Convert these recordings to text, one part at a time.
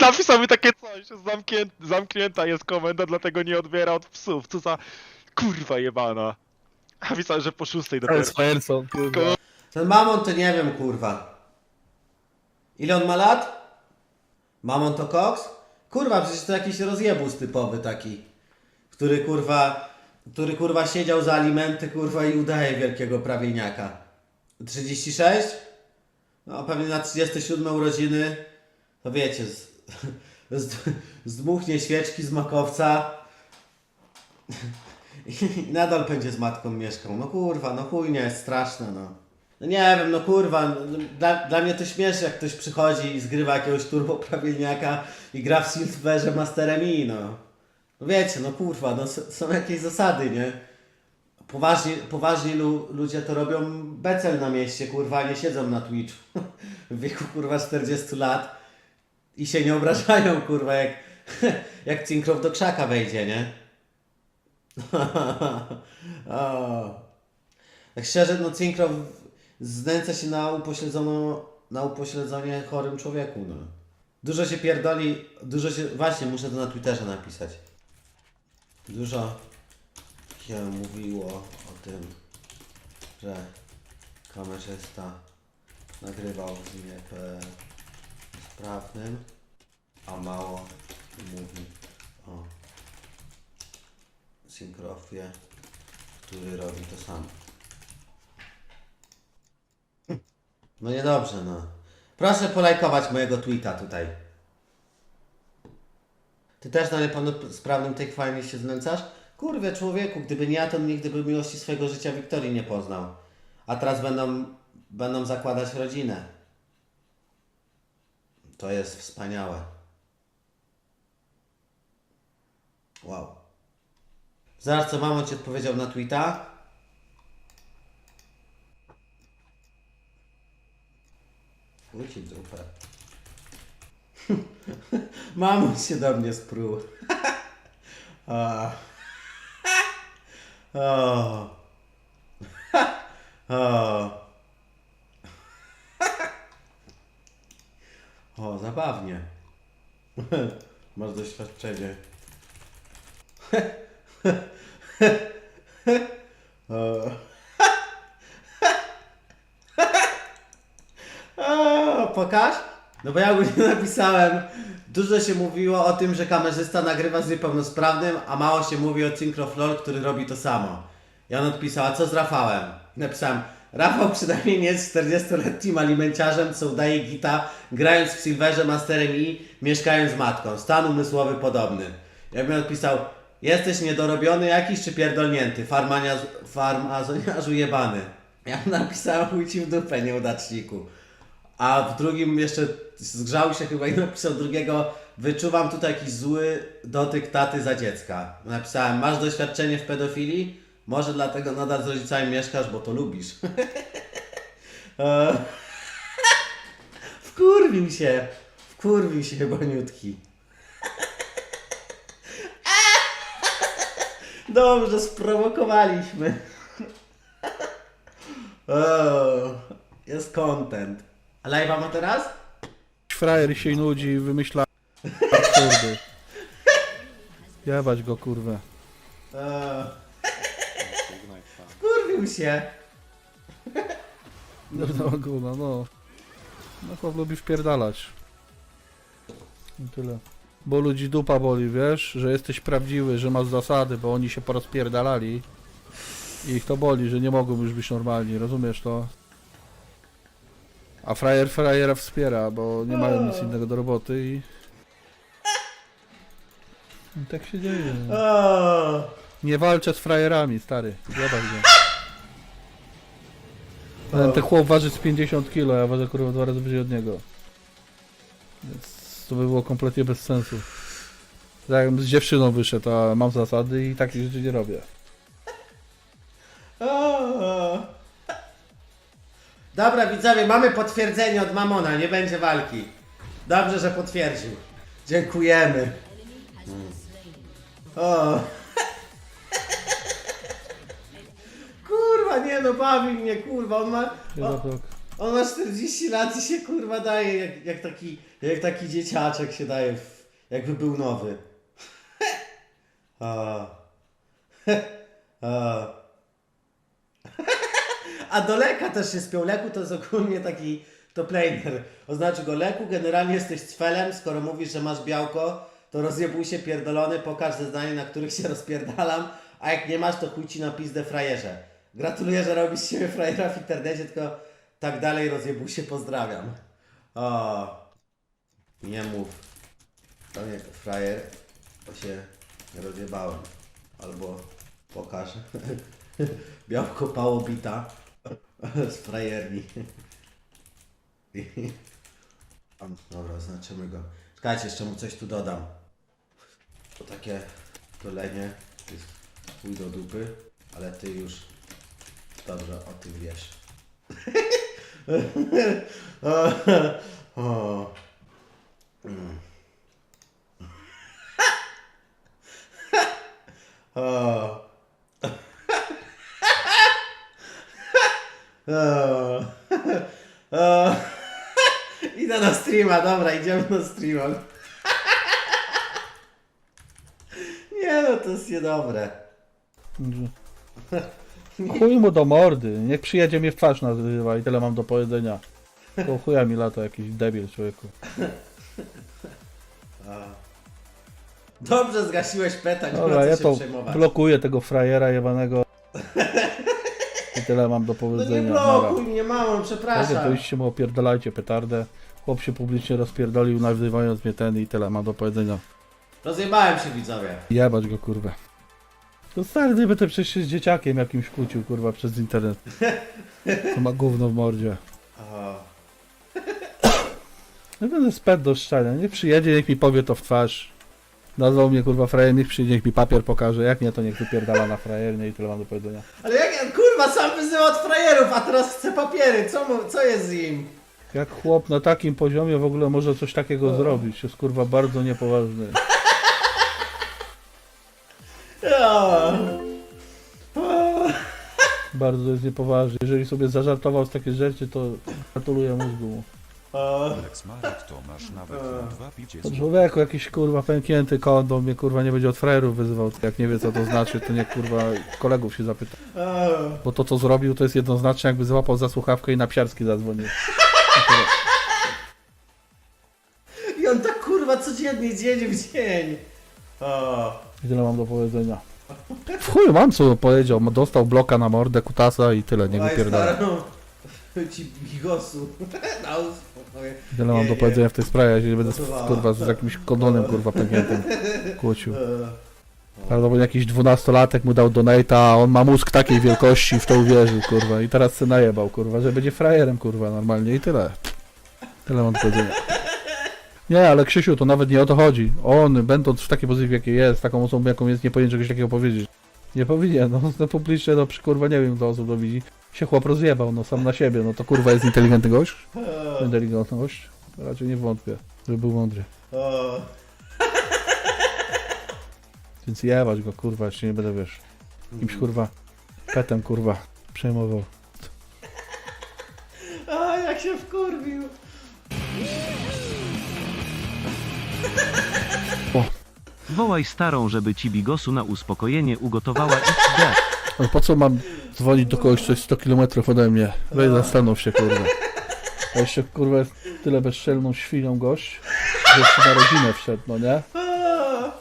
Napisał mi takie coś, zamknięta, zamknięta jest komenda, dlatego nie odbiera od psów. Co za kurwa jebana. A pisałem, że po szóstej To dopiero. jest Fireson, kurwa. Ten mamon to nie wiem, kurwa. Ile on ma lat? Mamon to koks? Kurwa, przecież to jakiś rozjebus typowy taki. Który kurwa, który kurwa siedział za alimenty, kurwa i udaje wielkiego prawieniaka. 36? No pewnie na 37 urodziny, to wiecie, z, z, zdmuchnie świeczki z makowca i nadal będzie z matką mieszkał. No kurwa, no chujnia jest straszna, no. No nie wiem, no kurwa, no, dla, dla mnie to śmieszne, jak ktoś przychodzi i zgrywa jakiegoś turboprawielniaka i gra w Silverze Masterem i no. No wiecie, no kurwa, no są jakieś zasady, nie? Poważni, poważni lu, ludzie to robią becel na mieście, kurwa, nie siedzą na Twitchu w wieku kurwa 40 lat i się nie obrażają, kurwa, jak, jak Cinkrow do krzaka wejdzie, nie? Tak szczerze, no Cinkrow znęca się na upośledzono, na upośledzenie chorym człowieku, no. Dużo się pierdoli, dużo się, właśnie muszę to na Twitterze napisać. Dużo się mówiło o tym, że kamerzysta nagrywał w niepełnosprawnym, a mało mówi o synkrofie, który robi to sam. No niedobrze, no. Proszę polajkować mojego tweeta tutaj. Ty też na niepełnosprawnym tej fajnie się znęcasz? Kurwie człowieku, gdyby nie ja, to nigdy by miłości swojego życia Wiktorii nie poznał. A teraz będą, będą zakładać rodzinę. To jest wspaniałe. Wow. Zaraz co mamo ci odpowiedział na tweeta? Wróci dupę. Mamo się do mnie sprół. A. O. O. O, zabawnie. Masz doświadczenie. O. Pokaż? No bo ja ogólnie napisałem, dużo się mówiło o tym, że kamerzysta nagrywa z niepełnosprawnym, a mało się mówi o Syncroflor, który robi to samo. I on co z Rafałem? Napisałem, Rafał przynajmniej nie jest 40-letnim alimenciarzem, co udaje gita, grając w Silverze Masterem i mieszkając z matką. Stan umysłowy podobny. Ja bym odpisał, jesteś niedorobiony jakiś czy pierdolnięty? Farmania, farmazoniarzu jebany. Ja napisałem, chuj ci w dupę, nieudaczniku. A w drugim jeszcze zgrzał się chyba i napisał drugiego Wyczuwam tutaj jakiś zły dotyk taty za dziecka. Napisałem, masz doświadczenie w pedofilii? Może dlatego nadal z rodzicami mieszkasz, bo to lubisz. E, Wkurwił się. Wkurwił się boniutki. Dobrze, sprowokowaliśmy. O, jest content. A live'a ma teraz? Frajer się nudzi i wymyśla absurdy. Jebać go, kurwę. O. Wkurwił się. No, no, gówno, no. No chłop lubi wpierdalać. I tyle. Bo ludzi dupa boli, wiesz, że jesteś prawdziwy, że masz zasady, bo oni się porozpierdalali. I ich to boli, że nie mogą już być normalni, rozumiesz to? A frajer frajera wspiera, bo nie mają nic innego do roboty i... I tak się dzieje. no. O. Nie walczę z frajerami, stary. Jebać go. Ten, ten chłop waży z 50 kg, ja ważę kurwa dwa razy wyżej od niego. Więc to by było kompletnie bez sensu. Tak jakbym z dziewczyną wyszedł, a mam zasady i takich rzeczy nie robię. O. Dobra widzowie, mamy potwierdzenie od Mamona, nie będzie walki. Dobrze, że potwierdził. Dziękujemy. O. Kurwa, nie no, bawi mnie, kurwa, on ma... O, to- On ma 40 lat i się kurwa daje jak, jak, taki, jak taki dzieciaczek się daje, w, jakby był nowy. A. A. A do Leka też się spiął. Leku to jest ogólnie taki top laner. Oznaczy go Leku, generalnie jesteś cfelem, skoro mówisz, że masz białko, to rozjebuj się pierdolony, pokaż zeznanie, na których się rozpierdalam, a jak nie masz, to chuj ci na pizdę frajerze. Gratuluję, że robisz siebie frajera w internecie, tylko tak dalej rozjebuj się, pozdrawiam. O, nie mów. To nie frajer, to się rozjebałem. Albo pokaż. Białko pałobita z frajerni. Dobra, oznaczymy go. Czekajcie, jeszcze mu coś tu dodam. To takie golenie jest chuj do dupy, ale ty już dobrze o tym wiesz. Idę na streama, dobra, idziemy na streama. Nie no, to jest niedobre. Chuj mu do mordy, niech przyjedzie mnie w twarz nazywa i tyle mam do powiedzenia. To chuja mi lata jakiś debil człowieku. Dobrze zgasiłeś peta, nie Dobra, ma ja co to się przejmować. blokuję tego frajera jebanego. I tyle mam do No nie powiedzenia. Nara. blokuj mnie, mamą, Takie to przepraszam. iście mu opierdalajcie petardę. Chłop się publicznie rozpierdolił, nazywając mnie ten i tyle mam do powiedzenia. Rozjebałem się widzowie. Jebać go kurwa. To stary, gdyby to przecież się z dzieciakiem jakimś kłócił kurwa przez internet. To ma gówno w mordzie. O. No będę spęd do szczania. Niech przyjedzie, niech mi powie to w twarz. Nazwał mnie kurwa frajer, niech przyjdzie, niech mi papier pokaże. Jak nie, to niech wypierdala na frajernie i tyle mam do powiedzenia. Ale jak ja, kurwa, sam wyzywał od frajerów, a teraz chce papiery, co, mu, co jest z nim? Jak chłop na takim poziomie w ogóle może coś takiego zrobić, jest kurwa bardzo niepoważny. Bardzo jest niepoważny. Jeżeli sobie zażartował z takie rzeczy, to gratuluję mózgu. Marek to masz nawet na dwa picie To człowieku jakiś kurwa pęknięty kondom mnie kurwa nie będzie od frajerów wyzywał. Jak nie wie co to znaczy, to niech kurwa kolegów się zapyta. Bo to co zrobił to jest jednoznacznie jakby złapał za słuchawkę i na psiarski zadzwonił. I on tak kurwa codziennie, dzień w dzień. O. I tyle mam do powiedzenia. W chuju mam co powiedział, dostał bloka na mordę, kutasa i tyle, nie Oj, wypierdala. starą. Ci bigosu. Na uspokoję. I tyle mam Nie, do nie. powiedzenia w tej sprawie, jeśli będę z, kurwa z jakimś kondonem kurwa pękniętym kłócił. O. Prawdopodobnie jakiś dwunastolatek mu dał donata, a on ma mózg takiej wielkości, w to uwierzył, kurwa. I teraz se najebał, kurwa, że będzie frajerem, kurwa, normalnie i tyle. Tyle mam do powiedzenia. Nie, ale Krzysiu, to nawet nie o to chodzi. On, będąc w takiej pozycji, jakiej jest, taką osobą, jaką jest, nie powinien czegoś takiego powiedzieć. Nie powinien, no, no publicznie, no, przy, kurwa, nie wiem, kto osób to widzi. Się chłop rozjebał, no, sam na siebie, no, to kurwa jest inteligentny gość? Inteligentny gość? Raczej nie wątpię, żeby był mądry. Więc jebać go, kurwa, jeszcze nie będę, wiesz, jakimś, kurwa, petem, kurwa, przejmował. A jak się wkurwił. Wołaj starą, żeby ci bigosu na uspokojenie ugotowała XD. Ale po co mam dzwonić do kogoś, co jest 100 km ode mnie? Weź zastanów się, kurwa. A jeszcze, kurwa, jest tyle bezczelną świnią gość, że jeszcze na rodzinę wszedł, no nie? O.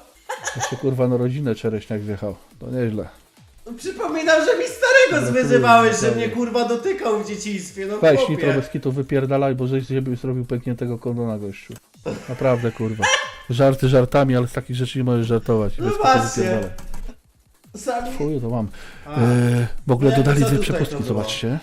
Jeszcze, kurwa, na rodzinę czereśniak wjechał. To nieźle. Przypominam, że mi starego Dobra, zwyzywałeś, że mnie kurwa dotykał w dzieciństwie, no Weź chłopie. nitro bez kitu wypierdalaj, bo żeś z siebie zrobił pękniętego kondona, gościu. Naprawdę, kurwa. Żarty żartami, ale z takich rzeczy nie możesz żartować. No właśnie. Sami... Chuju, to mam. A. Eee, w ogóle No, dodali dwie przepustki, zobaczcie.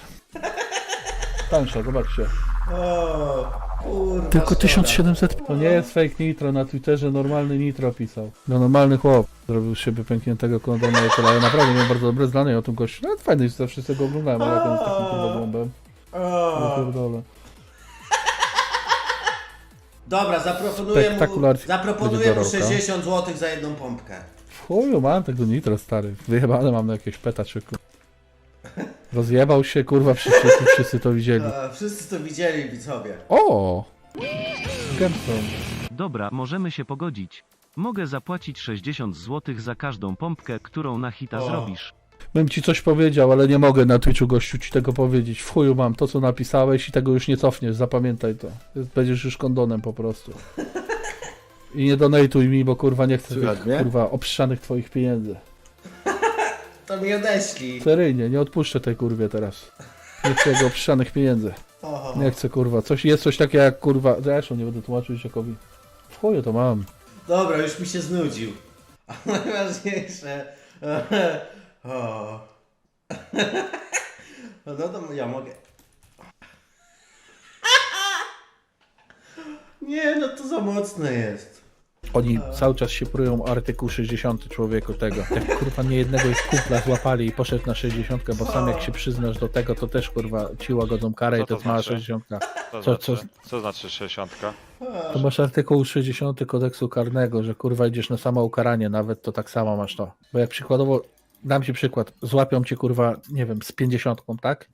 Tańsza, zobaczcie. O, kurwa, Tylko szkoda. 1700. To nie jest fake nitro, na Twitterze normalny nitro pisał. No normalny chłop. Zrobił z siebie pękniętego kondona i tyle, ale naprawdę miał bardzo dobre zdanie o tym gościu. Nawet fajny jest, to wszyscy go oglądałem, ale on jest takim kurwa. No O. Dobra, zaproponuję mu, Spektakularnie zaproponuję będzie mu dorobka. 60 zł za jedną pompkę. Chuju mam tego nitro, stary. Wyjebane mam na jakieś peta czy kur... Rozjebał się, kurwa, wszyscy, wszyscy to widzieli. E, Wszyscy to widzieli, widzowie. O! Gempson. Dobra, możemy się pogodzić. Mogę zapłacić 60 zł za każdą pompkę, którą na hita O. zrobisz. Bym ci coś powiedział, ale nie mogę na Twitchu gościu ci tego powiedzieć. W chuju mam to, co napisałeś i tego już nie cofniesz, zapamiętaj to. Będziesz już kondonem po prostu. I nie donatuj mi, bo kurwa nie chcę Słychać tych, mnie? kurwa obszanych twoich pieniędzy. To mi odeślij. Seryjnie, nie odpuszczę tej kurwie teraz. Nie chcę jego obszanych pieniędzy. Oho. Nie chcę kurwa. Coś, jest coś takiego jak kurwa. Zresztą nie będę tłumaczył Jakowi. W chuju to mam. Dobra, już mi się znudził. A najważniejsze... o. No to ja mogę... Nie, no to za mocne jest. Oni cały czas się prują o artykuł 60 człowieku tego. Jak kurwa nie jednego ich kumpla złapali i poszedł na 60, bo sam jak się przyznasz do tego, to też kurwa ci łagodzą karę Co i to to jest mała znaczy? 60. Co, Co- co- znaczy, co znaczy 60? To masz artykuł 60 kodeksu karnego, że kurwa idziesz na samo ukaranie, nawet to tak samo masz to. Bo jak przykładowo, dam ci przykład, złapią cię kurwa, nie wiem, z 50, tak?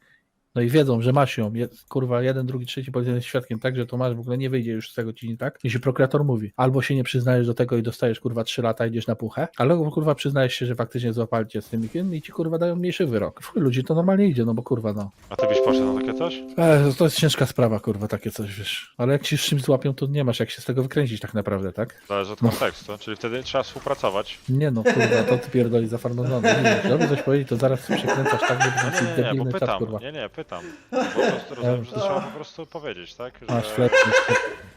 No i wiedzą, że masz ją, jest, kurwa, jeden, drugi, trzeci policjant jest świadkiem, tak, że to masz, w ogóle nie wyjdzie już z tego ci, tak? Jeśli prokurator mówi, albo się nie przyznajesz do tego i dostajesz kurwa 3 lata, idziesz na puchę, albo kurwa przyznajesz się, że faktycznie złapali cię z tym i- i ci kurwa dają mniejszy wyrok. W chuj, ludzi to normalnie idzie, no bo kurwa, no. A ty byś poszedł na takie coś? E, to jest ciężka sprawa, kurwa, takie coś, wiesz. Ale jak się z czymś złapią, to nie masz jak się z tego wykręcić tak naprawdę, tak? Zależy od kontekstu, czyli wtedy trzeba współpracować. Nie no, kurwa, to ty pierdoli za farmazony. Nie, żeby coś powiedzieć, to zaraz przekręcasz tak, żeby Nie, nie, nie, bo debilny czat, pytam, kurwa. nie, nie, pytam. Po prostu rozumiem, że trzeba po prostu powiedzieć, tak? Że flet,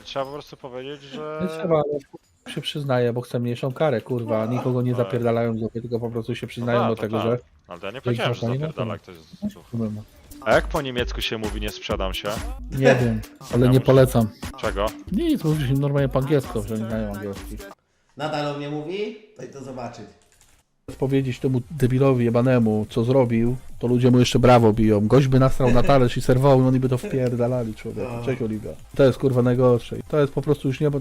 trzeba po prostu powiedzieć, że... nie trzeba, ale się przyznaje, bo chcę mniejszą karę, kurwa, a nikogo nie Tak. zapierdalają z dupy, tylko po prostu się przyznają tak, do to tego, tak. że... Ale to ja nie powiedziałem, że na zapierdala to. ktoś z. No, A jak po niemiecku się mówi nie sprzedam się? Nie wiem, ale nie polecam. Czego? Nic, mówisz im normalnie po angielsku, że nie znają angielski. Nadal o mnie mówi? Daj to zobaczyć. Powiedzieć temu debilowi jebanemu, co zrobił, to ludzie mu jeszcze brawo biją. Gość by nastrał na talerz i serwował i oni by to wpierdalali człowieku. No. Cześć Oliwia. To jest kurwa najgorsze. I To jest po prostu już nie ma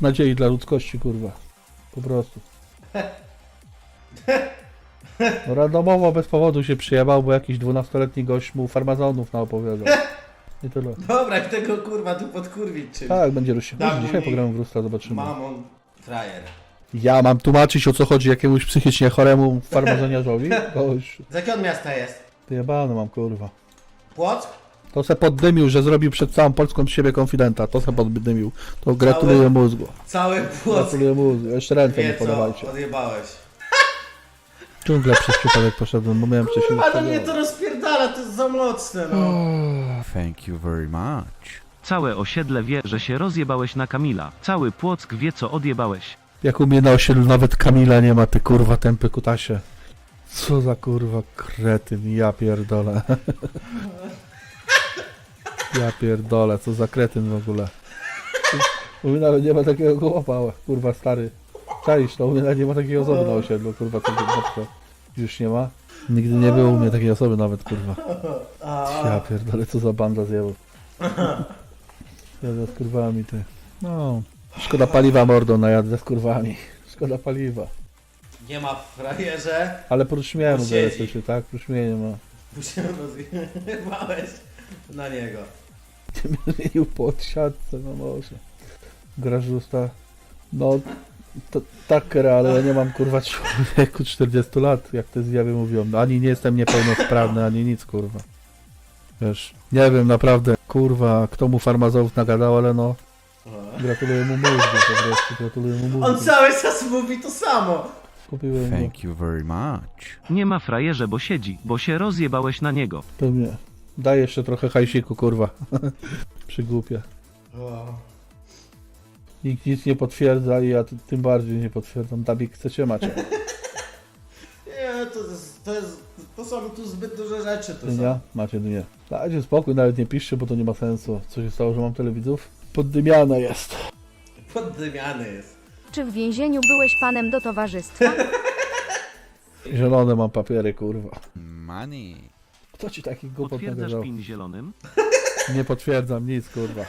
nadziei dla ludzkości kurwa. Po prostu. No randomowo bez powodu się przyjebał, bo jakiś 12-letni gość mu farmazonów naopowiadał. I tyle. Dobra, jak tego kurwa tu podkurwić czymś. Tak, będzie. Dam Dzisiaj pogramy w Rusta, zobaczymy. Mamon, frajer. Ja mam tłumaczyć o co chodzi jakiemuś psychicznie choremu farmazoniarzowi? Gość. Z jakiego miasta jest? Jebany mam kurwa. Płock? To se poddymił, że zrobił przed całą Polską z siebie konfidenta. To se poddymił. To gratuluję Cały- mózgu. Cały Płock. Gratuluję mózgu. Jeszcze ręce mi Wie co, podawajcie. odjebałeś. Dżunglę przez przypadek poszedłem, bo miałem wcześniej... Ale mnie to rozpierdala, to jest za mocne, no. Thank you very much. Całe osiedle wie, że się rozjebałeś na Kamila. Cały Płock wie, co odjebałeś. Jak u mnie na osiedlu nawet Kamila nie ma, ty kurwa tępy kutasie. Co za kurwa kretyn, ja pierdolę. Ja pierdolę, co za kretyn w ogóle. U mnie nawet nie ma takiego chłopa, kurwa stary. Czaisz, no u mnie nawet nie ma takiej osoby na osiedlu, kurwa, to Już nie ma? Nigdy nie było u mnie takiej osoby nawet, kurwa. Ja pierdolę, co za banda zjebów. Jadę z kurwami, ty. No. Szkoda paliwa mordą na jazdę z kurwami. Szkoda paliwa. Nie ma w frajerze. Ale prócz mówię siedzi. się, tak? Prócz mnie nie ma. Tu się rozjebałeś na niego. Zmienił po odsiadce, no może. Grażusta. No, to taker, ale ja nie mam kurwa człowieku 40 lat, jak te zjawy mówią. Ani nie jestem niepełnosprawny, ani nic kurwa. Wiesz, nie wiem naprawdę, kurwa, kto mu farmazonów nagadał, ale no, gratuluję mu mózgu po prostu, gratuluję mu mózgu. On cały czas mówi to samo. Kupiłem go. Thank you very much. Nie ma frajerze, bo siedzi, bo się rozjebałeś na niego. Pewnie. Daj jeszcze trochę hajsiku, kurwa. Przygłupie. O. Nikt nic nie potwierdza i ja t- tym bardziej nie potwierdzam. Dabik chcecie macie. Nie, to jest, to jest, to są tu zbyt duże rzeczy, to są. Dynia? Macie dynię. Dajcie spokój, nawet nie piszcie, bo to nie ma sensu. Co się stało, że mam tyle widzów? Poddymiana jest. Poddymiany jest. Czy w więzieniu byłeś panem do towarzystwa? Zielone mam papiery, kurwa. Money. Kto ci takich głupot Potwierdzasz nagadał? pin zielonym? Nie potwierdzam nic, kurwa.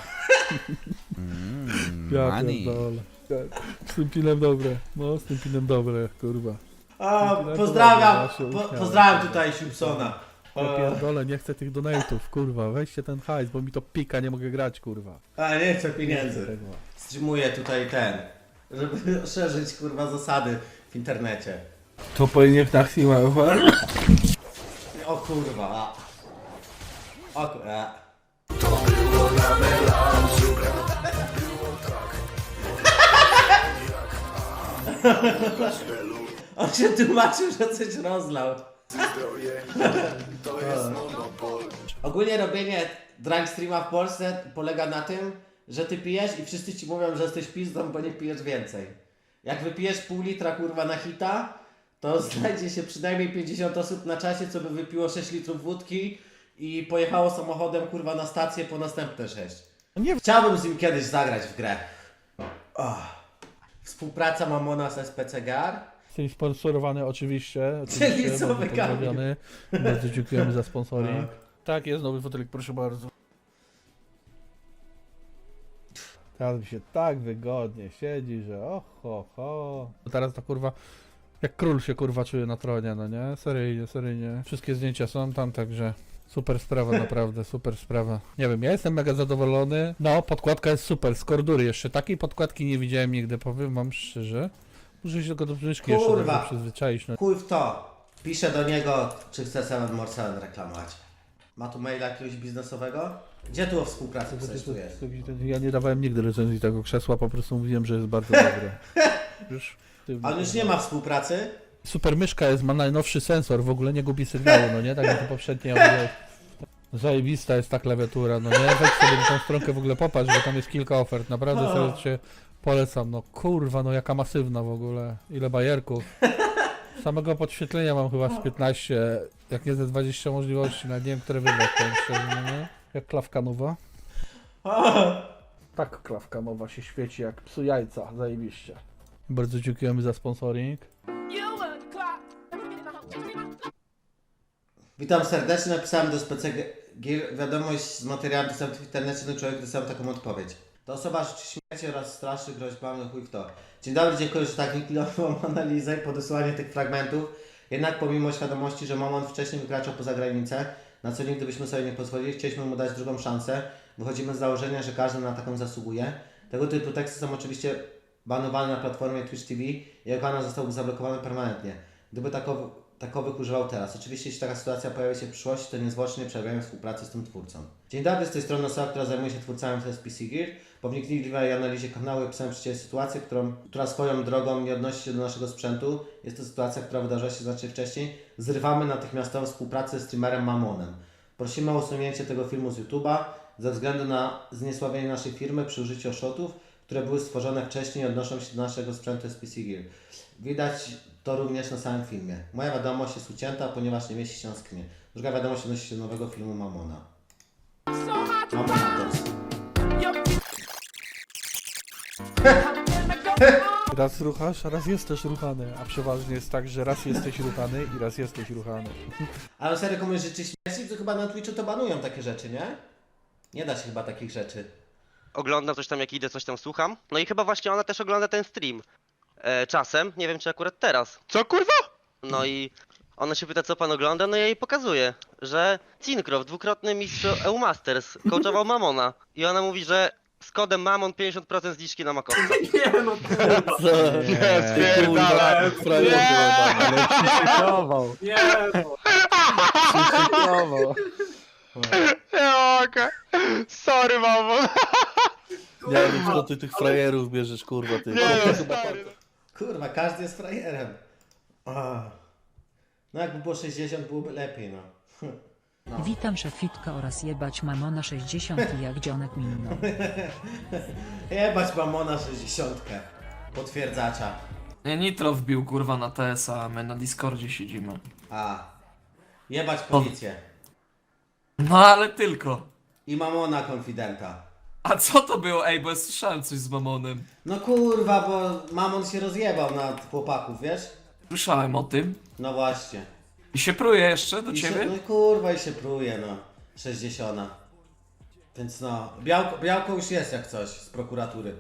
Mm, Ja money. pierdolę. Tak. Z tym pinem dobre. No, z tym pinem dobre, kurwa. Tyle pozdrawiam, po, pozdrawiam tutaj Simpsona. Ja pierdolę, nie chcę tych donate'ów, kurwa. Weźcie ten hajs, bo mi to pika, nie mogę grać, kurwa. A nie chcę pieniędzy. Streamuję tutaj ten, żeby szerzyć kurwa zasady w internecie. To powinien na chwilę. O kurwa. O kurwa. On się tłumaczył, że coś rozlał. Ogólnie robienie drunk streama w Polsce polega na tym, że ty pijesz i wszyscy ci mówią, że jesteś pizdą, bo nie pijesz więcej. Jak wypijesz pół litra kurwa na hita, to znajdzie się przynajmniej 50 osób na czasie, co by wypiło 6 litrów wódki i pojechało samochodem kurwa na stację po następne 6. Nie Chciałbym z nim kiedyś zagrać w grę. Oh. Współpraca Mamona z SPC GAR. Jesteś sponsorowany oczywiście. Czyli co bardzo dziękujemy za sponsoring. Tak, jest nowy fotelik, proszę bardzo. Teraz mi się tak wygodnie siedzi, że oho, ho. Teraz ta kurwa, jak król się kurwa czuje na tronie, no nie? Seryjnie, seryjnie. Wszystkie zdjęcia są tam, także super sprawa, naprawdę, super sprawa. Nie wiem, ja jestem mega zadowolony. No, podkładka jest super, z kordury jeszcze. Takiej podkładki nie widziałem nigdy, powiem wam szczerze. Muszę się tylko do brzyczki jeszcze Kurwa. dobrze przyzwyczaić. No. Chuj w to. Piszę do niego, czy chce Seven More Seven reklamować. Ma tu maila jakiegoś biznesowego? Gdzie tu o współpracy pisać tu jest? Ja nie dawałem nigdy recenzji tego krzesła, po prostu mówiłem, że jest bardzo dobre. Już, ty- On już nie ma współpracy? Super myszka jest, ma najnowszy sensor, w ogóle nie gubi sygnału, no nie? Tak jak to poprzednie. Zajebista jest ta klawiatura, no nie? Weź sobie na tą stronkę w ogóle popatrz, bo tam jest kilka ofert, naprawdę serdecznie polecam. No kurwa, no jaka masywna w ogóle, ile bajerków. Samego podświetlenia mam chyba z 15, jak nie ze 20 możliwości, nawet nie wiem, które wybrać, powiem szczerze, no nie? Jak klawka nowa. Tak klawka nowa się świeci jak psu jajca, zajebiście. Bardzo dziękujemy za sponsoring. Witam serdecznie, napisałem do Gear wiadomość z materiałem dostępnym w internecie, no człowiek dostałem taką odpowiedź. To osoba życzy śmierci oraz straszy groźbami, chuj w to. Dzień dobry, dziękuję, że tak wnikliwą analizę i podesłanie tych fragmentów. Jednak pomimo świadomości, że Momon wcześniej wykraczał poza granicę, na co nigdy byśmy sobie nie pozwolili, chcieliśmy mu dać drugą szansę. Wychodzimy z założenia, że każdy na taką zasługuje. Tego typu teksty są oczywiście banowane na platformie Twitch TV i kanał zostałby zablokowany permanentnie. Gdyby takowy, takowych używał teraz. Oczywiście, jeśli taka sytuacja pojawi się w przyszłości, to niezwłocznie przerwiemy współpracę z tym twórcą. Dzień dobry, z tej strony osoba, która zajmuje się twórcami w SPC Gear. Po wnikliwej analizie kanału opisałem przecież sytuację, którą, która swoją drogą nie odnosi się do naszego sprzętu. Jest to sytuacja, która wydarzyła się znacznie wcześniej. Zrywamy natychmiastową współpracę z streamerem Mamonem. Prosimy o usunięcie tego filmu z YouTube'a ze względu na zniesławienie naszej firmy przy użyciu shotów, które były stworzone wcześniej i odnoszą się do naszego sprzętu SPC Gear. Widać to również na samym filmie. Moja wiadomość jest ucięta, ponieważ nie mieści się na screenie. Druga wiadomość odnosi się do nowego filmu Mamona. Mamona Raz ruchasz, a raz jesteś ruchany, a przeważnie jest tak, że raz jesteś ruchany i raz jesteś ruchany. Ale serio komuś życzy śmierci, to chyba na Twitchu to banują takie rzeczy, nie? Nie da się chyba takich rzeczy. oglądam coś tam, jak idę, coś tam słucham. No i chyba właśnie ona też ogląda ten stream. E, czasem, nie wiem czy akurat teraz. Co kurwa? No i ona się pyta, co pan ogląda, no ja jej pokazuję, że Cinkrow, dwukrotny mistrz EU Masters, coachował Mamona. I ona mówi, że z kodem Mamon 50% zniżki na makowca. Nie no kurwa, Nie, spierdala. ale przyszykował, nie no. Nie mogę. Sorry, mamo. Nie wiem, co ty tych frajerów bierzesz, kurwa, ty. Nie no, stary. Kurwa, każdy jest frajerem. No jakby było 60, byłoby lepiej, no. Witam szefitka oraz jebać mamona 60 i jak dzionek minął. Jebać Mamona 60. Potwierdzacza. Nie, Nitro wbił kurwa na TS, a my na Discordzie siedzimy. A. Jebać policję. No ale tylko. I Mamona konfidenta. A co to było? Ej, bo ja słyszałem coś z Mamonem. No kurwa, bo Mamon się rozjebał na chłopaków, wiesz? Słyszałem o tym. No właśnie. I się pruje jeszcze do I się, ciebie? no kurwa i się pruje, no. 60. Więc no. Białko, białko już jest jak coś z prokuratury.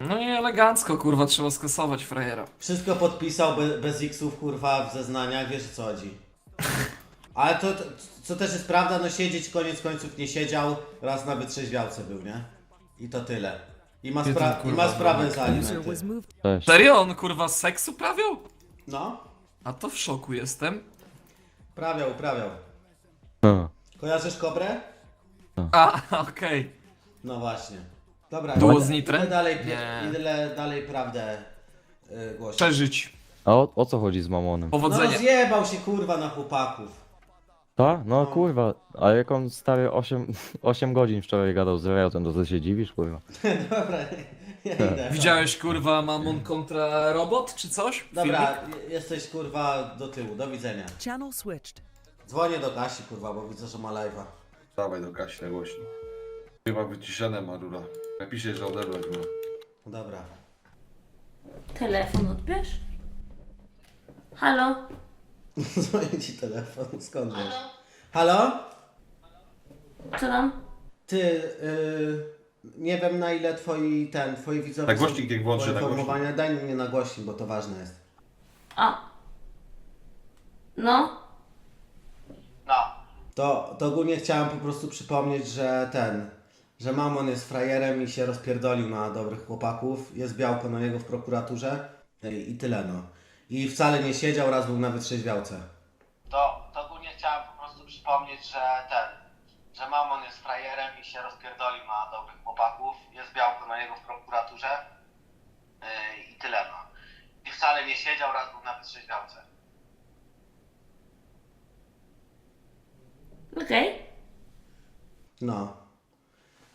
No i elegancko kurwa, trzeba skasować frajera. Wszystko podpisał be, bez X-ów, kurwa, w zeznaniach, wiesz o co chodzi. Ale to, to co też jest prawda, no siedzieć koniec końców nie siedział, raz na wytrzeźwiałce był, nie? I to tyle. I ma, Jeden, spra- i kurwa, ma sprawę za alimenty. Serio? On kurwa seks uprawiał? No, A to w szoku jestem. prawiał, prawiał. Kojarzysz kobrę? A, okej. No właśnie. Dobra, Było idę- z nitrem? Idę dalej, Nie. idę dalej prawdę yy, głosić. Przeżyć. A o, o co chodzi z mamonem? No Powodzenia. zjebał się kurwa na chłopaków. Ta? No kurwa, a jak on stary 8, 8 godzin wczoraj gadał z Riotem, to ty się dziwisz kurwa? Dobra, ja idę. Widziałeś kurwa Mamon kontra robot czy coś? Dobra, je- jesteś kurwa do tyłu, do widzenia. Channel switched. Dzwonię do Kasi kurwa, bo widzę, że ma live'a. Dawaj do Kasi na głośno. Chyba wyciszone ma rura. Napisze, że odebrać ma. Dobra. Telefon odbierz? Halo? Dzwonię ci telefon, skąd wiesz? Halo? Co tam? Ty, yy, nie wiem na ile twoi, ten, twoi widzowie Na głośnik niech włączy, na poinformowani. Daj mnie na głośnik, bo to ważne jest. A. No? No. To, to ogólnie chciałem po prostu przypomnieć, że ten, że Mamon jest frajerem i się rozpierdolił na dobrych chłopaków. Jest białko na niego w prokuraturze i, i tyle no. I wcale nie siedział, raz był na wytrzeźwiałce. To, to ogólnie chciałem po prostu przypomnieć, że ten, że Mamon jest frajerem i się rozpierdolił na dobrych chłopaków. Jest białko na niego w prokuraturze yy, i tyle no. I wcale nie siedział, raz był na wytrzeźwiałce. Okej. No.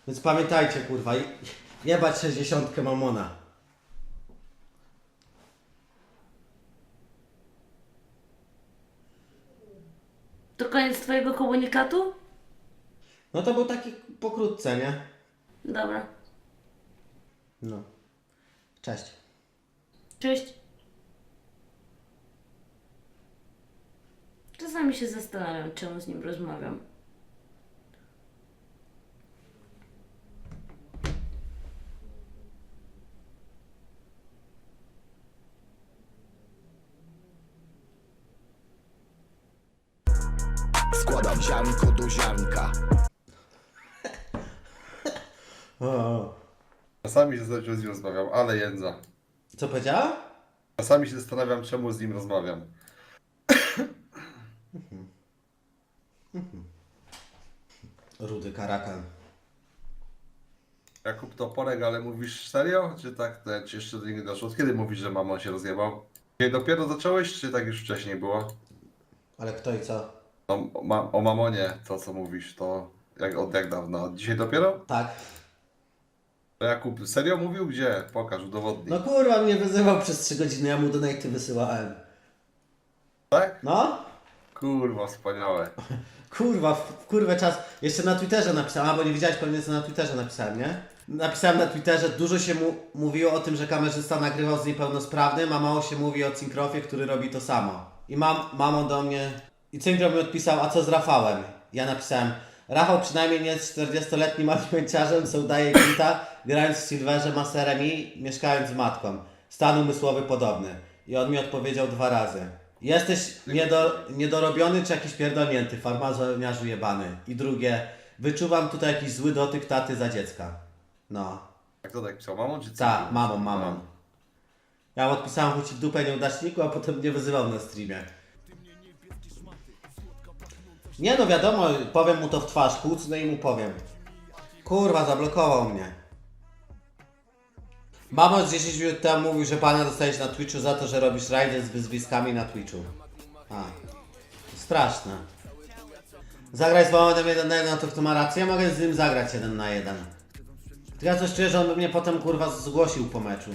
Więc pamiętajcie, kurwa, je- jebać 60 mamona. Twojego komunikatu? No to był taki pokrótce, nie? Dobra. No. Cześć. Cześć. Czasami się zastanawiam, czemu z nim rozmawiam. Ziarnko do ziarnka. Czasami się zastanawiam, czemu z nim rozmawiam, ale jędza. Co powiedziała? Czasami się zastanawiam, czemu z nim rozmawiam. Rudy karakan. Jakub Toporek, ale mówisz serio? Czy tak, te, czy jeszcze do niego doszło? Od kiedy mówisz, że mamon się rozjebał? Kiedy dopiero zacząłeś, czy tak już wcześniej było? Ale kto i co? O, ma, o mamonie, to co mówisz, to jak, od jak dawna? Od dzisiaj dopiero? Tak. To Jakub serio mówił? Gdzie? Pokaż, udowodnij. No kurwa, mnie wyzywał przez 3 godziny, ja mu donaty wysyłałem. Tak? No? Kurwa, wspaniałe. Kurwa, w, w kurwę czas. Jeszcze na Twitterze napisałem, a bo nie widziałeś pewnie co na Twitterze napisałem, nie? Napisałem na Twitterze, dużo się mu mówiło o tym, że kamerzysta nagrywał z niepełnosprawnym, a mało się mówi o Cinkrofie, który robi to samo. I mam, mamo do mnie... I Cinkrof mi odpisał, a co z Rafałem? Ja napisałem, Rafał przynajmniej nie jest 40-letnim alimenciarzem, co udaje kwita, grając w Silverze maserem i mieszkając z matką. Stan umysłowy podobny. I on mi odpowiedział dwa razy. Jesteś niedo, niedorobiony czy jakiś pierdolnięty, farmazoniarzu jebany. I drugie, wyczuwam tutaj jakiś zły dotyk taty za dziecka. No. Jak to tak pisał? Mamon czy co? Tak, mamą, mamą. Ja mu odpisałem choć dupę nieudaczniku, a potem mnie wyzywał na streamie. Nie no wiadomo, powiem mu to w twarz, kłócnę i mu powiem. Kurwa, zablokował mnie. Mamo z 10 minut temu mówił, że pana dostajesz na Twitchu za to, że robisz rajdy z wyzwiskami na Twitchu. A. Straszne. Zagraj z Mamonem 1 na 1, to kto ma rację? Ja mogę z nim zagrać 1 na 1. Tylko ja coś czuję, że on by mnie potem kurwa zgłosił po meczu.